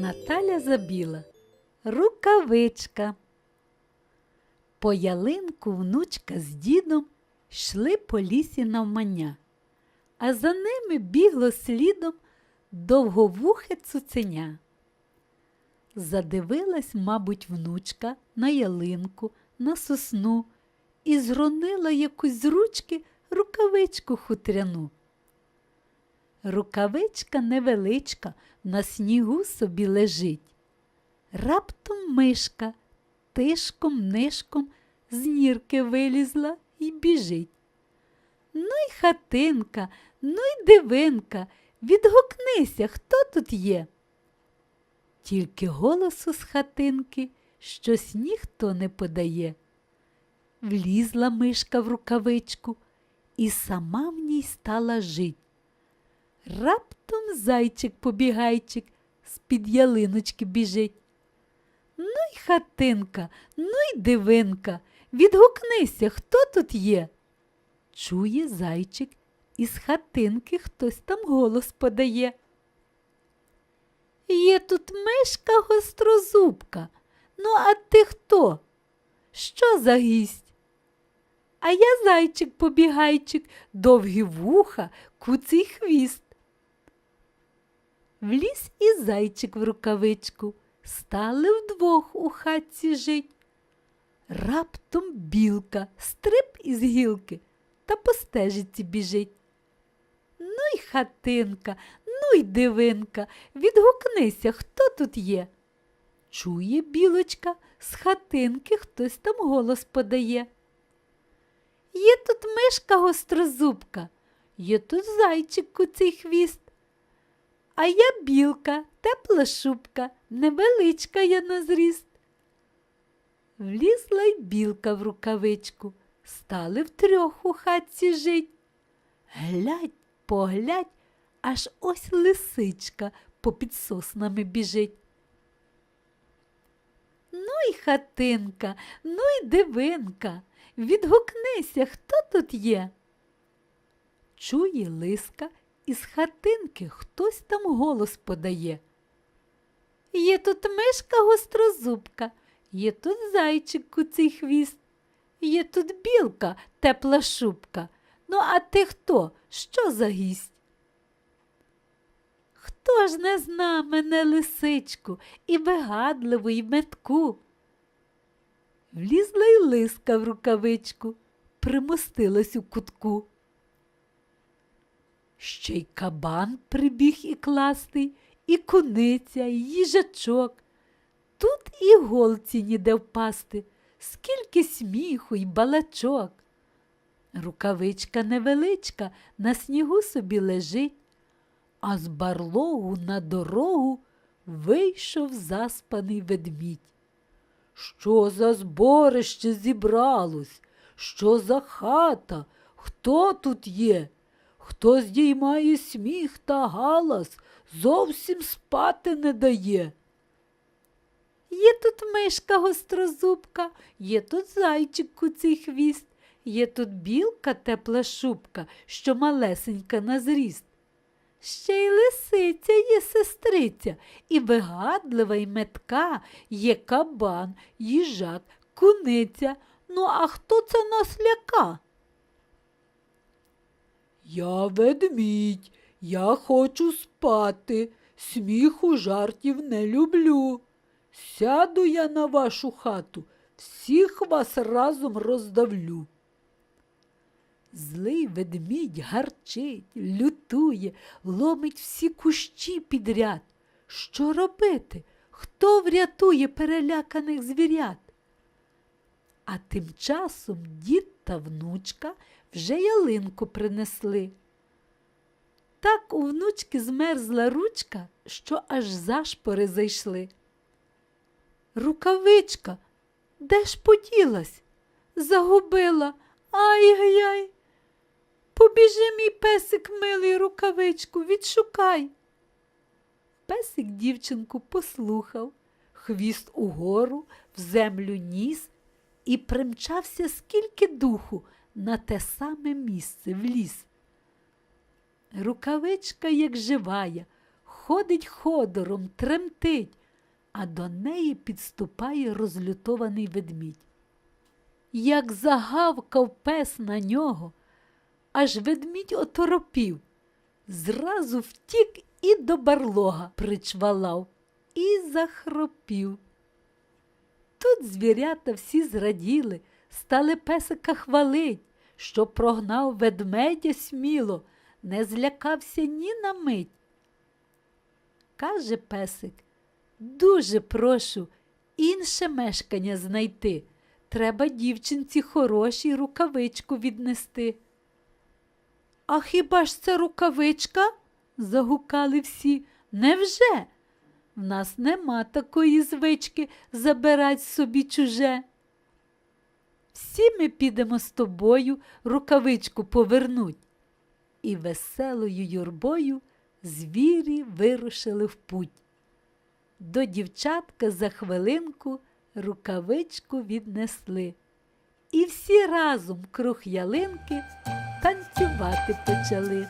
Наталя забіла. Рукавичка. По ялинку внучка з дідом йшли по лісі навмання, а за ними бігло слідом довговухе цуценя. Задивилась, мабуть, внучка на ялинку, на сосну і зронила якусь з ручки рукавичку хутряну. Рукавичка невеличка на снігу собі лежить. Раптом мишка тишком нишком з нірки вилізла і біжить. Ну й хатинка, ну й дивинка, відгукнися, хто тут є. Тільки голосу з хатинки щось ніхто не подає. Влізла мишка в рукавичку і сама в ній стала жить. Раптом зайчик-побігайчик з-під ялиночки біжить. Ну й хатинка, ну й дивинка, відгукнися, хто тут є. Чує зайчик, із хатинки хтось там голос подає. Є тут мишка гострозубка. Ну, а ти хто? Що за гість? А я зайчик-побігайчик, довгі вуха, куций хвіст. Вліз і зайчик в рукавичку, стали вдвох у хатці жить. Раптом білка стрип із гілки та по стежиці біжить. Ну й хатинка, ну й дивинка, відгукнися, хто тут є. Чує білочка, з хатинки хтось там голос подає. Є тут мишка гострозубка, є тут зайчик куций хвіст. А я білка, тепла шубка, невеличка я на зріст. Влізла й білка в рукавичку, стали втрьох у хатці жить. Глядь, поглядь, аж ось лисичка попід соснами біжить. Ну й хатинка, ну й дивинка, відгукнися, хто тут є. Чує лиска, із хатинки хтось там голос подає. Є тут мишка гострозубка, є тут зайчик куций хвіст, є тут білка, тепла шубка. Ну, а ти хто? Що за гість? Хто ж не зна мене лисичку і вигадливу, і метку? Влізла й лиска в рукавичку, примостилась у кутку. Ще й кабан прибіг і кластий, і куниця, і їжачок. Тут і голці ніде впасти, скільки сміху й балачок. Рукавичка невеличка на снігу собі лежить, а з барлогу на дорогу вийшов заспаний ведмідь. Що за зборище зібралось? Що за хата? Хто тут є? Хто здіймає сміх та галас, зовсім спати не дає. Є тут мишка гострозубка, є тут зайчик куций хвіст, є тут білка тепла шубка, що малесенька на зріст. Ще й лисиця є сестриця, і вигадлива й метка, є кабан, їжак, куниця. Ну, а хто це нас ляка? Я ведмідь, я хочу спати, сміху жартів не люблю. Сяду я на вашу хату, всіх вас разом роздавлю. Злий ведмідь гарчить, лютує, ломить всі кущі підряд. Що робити? Хто врятує переляканих звірят? А тим часом дід та внучка вже ялинку принесли. Так у внучки змерзла ручка, що аж зашпори зайшли. Рукавичка, де ж поділась? Загубила. Ай-яй. Побіжи, мій песик милий рукавичку, відшукай. Песик дівчинку послухав, хвіст угору, в землю ніс і примчався скільки духу на те саме місце в ліс. Рукавичка, як живая, ходить ходором, тремтить, а до неї підступає розлютований ведмідь. Як загавкав пес на нього, аж ведмідь оторопів, зразу втік і до барлога причвалав і захропів. Тут звірята всі зраділи, стали песика хвалить, що прогнав ведмедя сміло, не злякався ні на мить. Каже песик, дуже прошу інше мешкання знайти. Треба дівчинці хорошій рукавичку віднести. А хіба ж це рукавичка? загукали всі. Невже? В нас нема такої звички забирать собі чуже. Всі ми підемо з тобою рукавичку повернуть. І веселою юрбою звірі вирушили в путь. До дівчатка за хвилинку рукавичку віднесли. І всі разом круг ялинки танцювати почали.